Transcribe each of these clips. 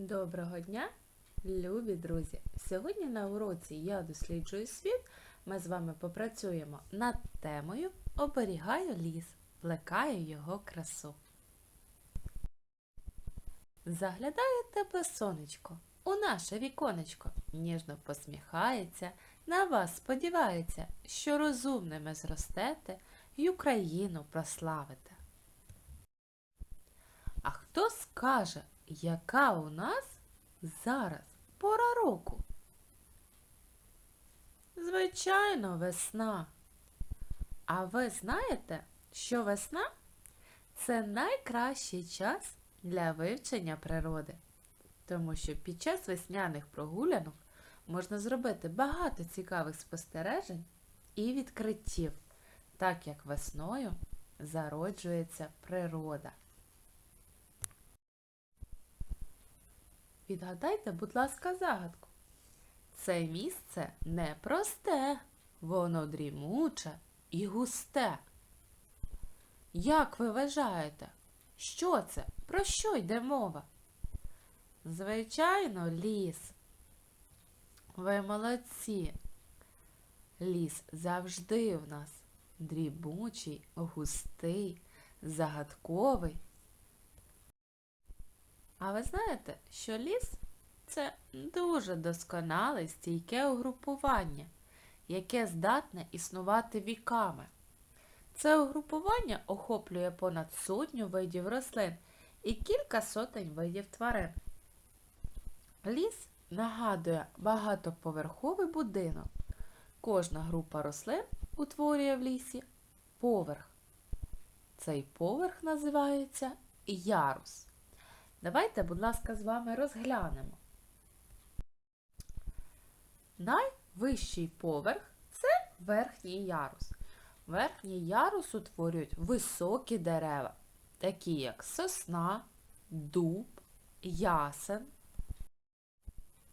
Доброго дня, любі друзі! Сьогодні на уроці Я досліджую світ. Ми з вами попрацюємо над темою Оберігаю ліс, плекаю його красу. Заглядає тепле сонечко у наше віконечко, ніжно посміхається, на вас сподівається, що розумними зростете й Україну прославите. А хто скаже, яка у нас зараз пора року? Звичайно, весна. А ви знаєте, що весна це найкращий час для вивчення природи, тому що під час весняних прогулянок можна зробити багато цікавих спостережень і відкриттів, так як весною зароджується природа. Відгадайте, будь ласка, загадку. Це місце непросте, воно дрімуче і густе. Як ви вважаєте, що це? Про що йде мова? Звичайно, ліс. Ви молодці. Ліс завжди в нас дрібучий, густий, загадковий. А ви знаєте, що ліс це дуже досконале стійке угрупування, яке здатне існувати віками. Це угрупування охоплює понад сотню видів рослин і кілька сотень видів тварин. Ліс нагадує багатоповерховий будинок. Кожна група рослин утворює в лісі поверх. Цей поверх називається ярус. Давайте, будь ласка, з вами розглянемо. Найвищий поверх це верхній ярус. Верхній ярус утворюють високі дерева, такі як сосна, дуб, ясен,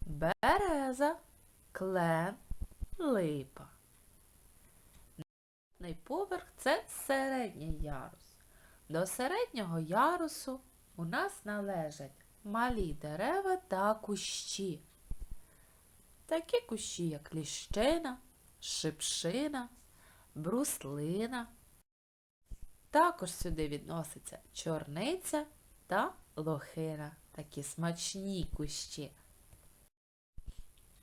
береза, клен, липа. Наступний поверх це середній ярус. До середнього ярусу у нас належать малі дерева та кущі. Такі кущі, як ліщина, шипшина, бруслина. Також сюди відноситься чорниця та лохина, такі смачні кущі.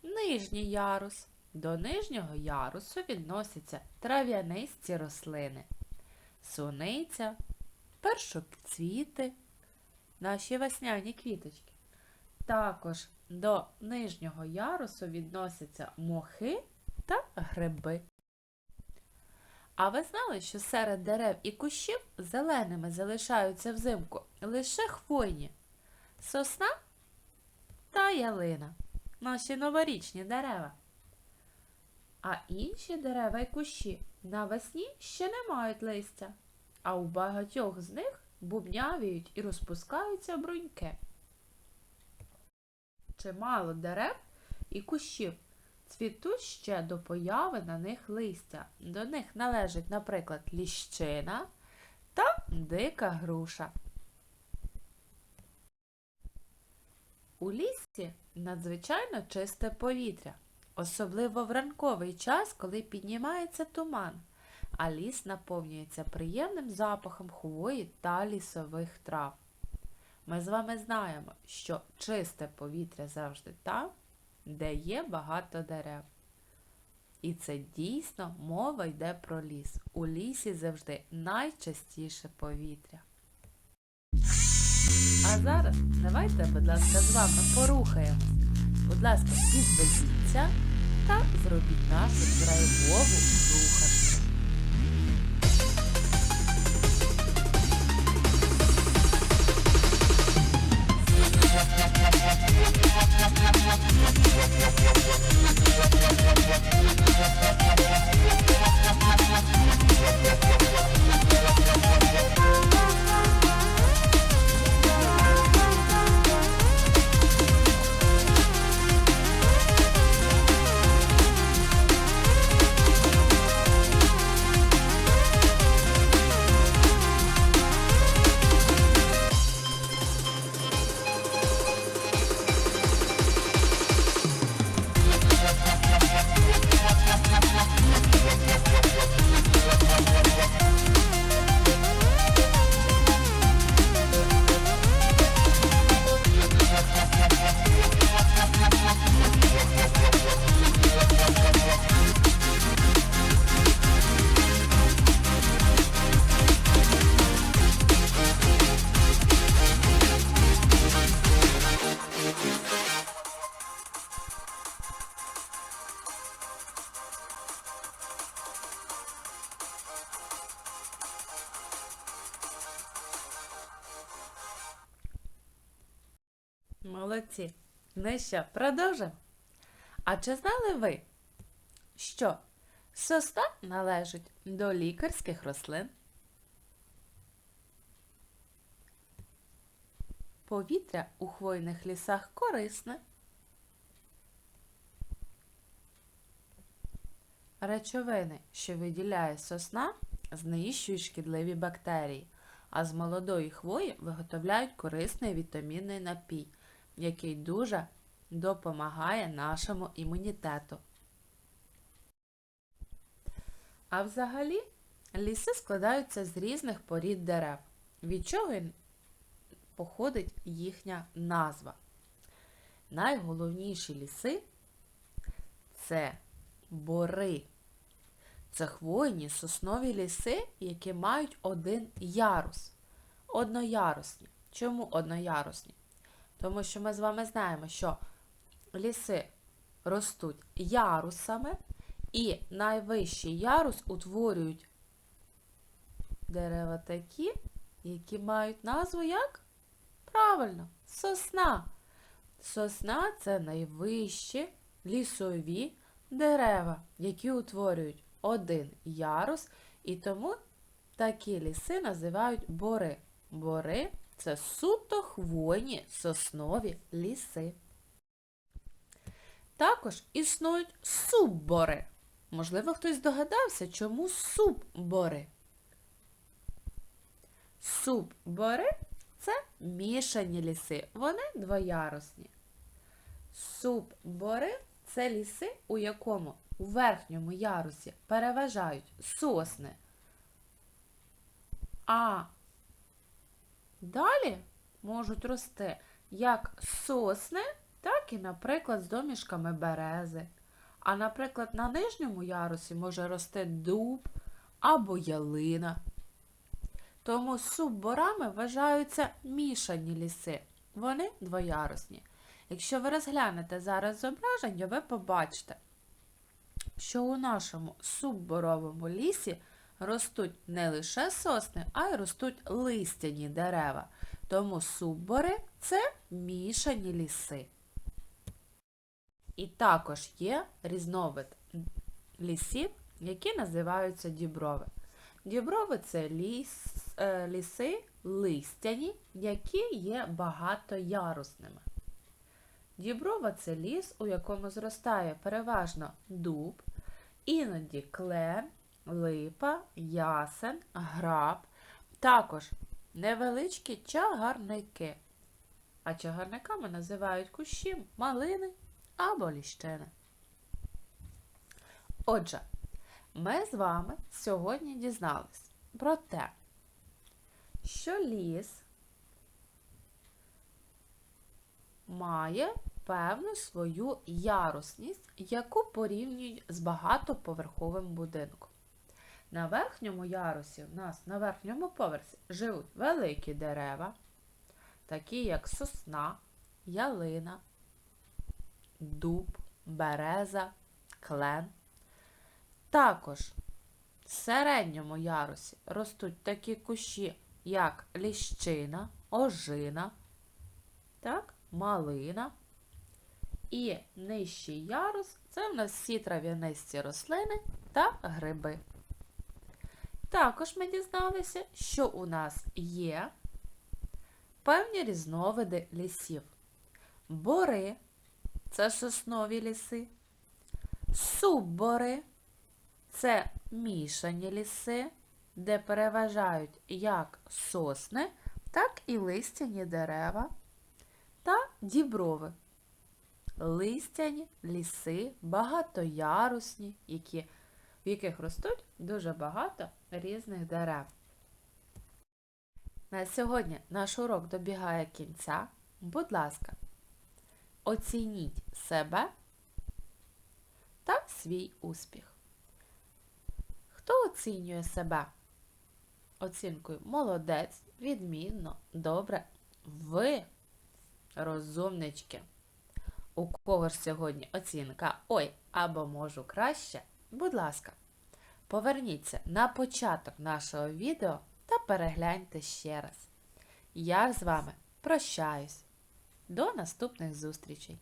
Нижній ярус. До нижнього ярусу відносяться трав'янисті рослини, суниця, першоцвіти, наші весняні квіточки. Також до нижнього ярусу відносяться мохи та гриби. А ви знали, що серед дерев і кущів зеленими залишаються взимку лише хвойні, сосна та ялина, наші новорічні дерева. А інші дерева і кущі навесні ще не мають листя, а у багатьох з них бубнявіють і розпускаються бруньки. Чимало дерев і кущів цвітуть ще до появи на них листя. До них належать, наприклад, ліщина та дика груша. У лісі надзвичайно чисте повітря, особливо в ранковий час, коли піднімається туман а ліс наповнюється приємним запахом хвої та лісових трав. Ми з вами знаємо, що чисте повітря завжди там, де є багато дерев. І це дійсно мова йде про ліс. У лісі завжди найчастіше повітря. А зараз давайте, будь ласка, з вами порухаємось. Будь ласка, підведіться та зробіть нашу драйвову Молодці. Ну що, продовжимо. А чи знали ви, що сосна належить до лікарських рослин? Повітря у хвойних лісах корисне. Речовини, що виділяє сосна, знищують шкідливі бактерії, а з молодої хвої виготовляють корисний вітамінний напій, який дуже допомагає нашому імунітету. А взагалі ліси складаються з різних порід дерев, від чого походить їхня назва. Найголовніші ліси це бори. Це хвойні соснові ліси, які мають один ярус. Одноярусні. Чому одноярусні? Тому що ми з вами знаємо, що ліси ростуть ярусами, і найвищий ярус утворюють дерева такі, які мають назву як? Правильно, сосна. Сосна це найвищі лісові дерева, які утворюють один ярус, і тому такі ліси називають бори. Бори це суто хвойні соснові ліси. Також існують суббори. Можливо, хтось здогадався, чому суббори. Суббори це мішані ліси. Вони двоярусні. Суббори це ліси, у якому у верхньому ярусі переважають сосни. А далі можуть рости як сосни, так і, наприклад, з домішками берези. А, наприклад, на нижньому ярусі може рости дуб або ялина. Тому субборами вважаються мішані ліси. Вони двоярусні. Якщо ви розглянете зараз зображення, ви побачите, що у нашому субборовому лісі ростуть не лише сосни, а й ростуть листяні дерева. Тому суббори це мішані ліси. І також є різновид лісів, які називаються діброви. Діброви це ліс, е, ліси листяні, які є багатоярусними. Діброва це ліс, у якому зростає переважно дуб, іноді клен, липа, ясен, граб, також невеличкі чагарники. А чагарниками називають кущі малини або ліщини. Отже, ми з вами сьогодні дізнались про те, що ліс має певну свою ярусність, яку порівнюють з багатоповерховим будинком. На верхньому ярусі у нас на верхньому поверсі живуть великі дерева, такі як сосна, ялина, дуб, береза, клен. Також в середньому ярусі ростуть такі кущі, як ліщина, ожина, так, малина. І нижчий ярус це в нас всі трав'янисті рослини та гриби. Також ми дізналися, що у нас є певні різновиди лісів. Бори це соснові ліси, суббори це мішані ліси, де переважають як сосни, так і листяні дерева та діброви. Листяні ліси, багатоярусні, які, в яких ростуть дуже багато різних дерев. На сьогодні наш урок добігає кінця. Будь ласка, оцініть себе та свій успіх. Хто оцінює себе? Оцінкою молодець, відмінно, добре. Ви розумнички. У кого ж сьогодні оцінка Ой, або можу краще, будь ласка, поверніться на початок нашого відео та перегляньте ще раз. Я з вами прощаюсь. До наступних зустрічей!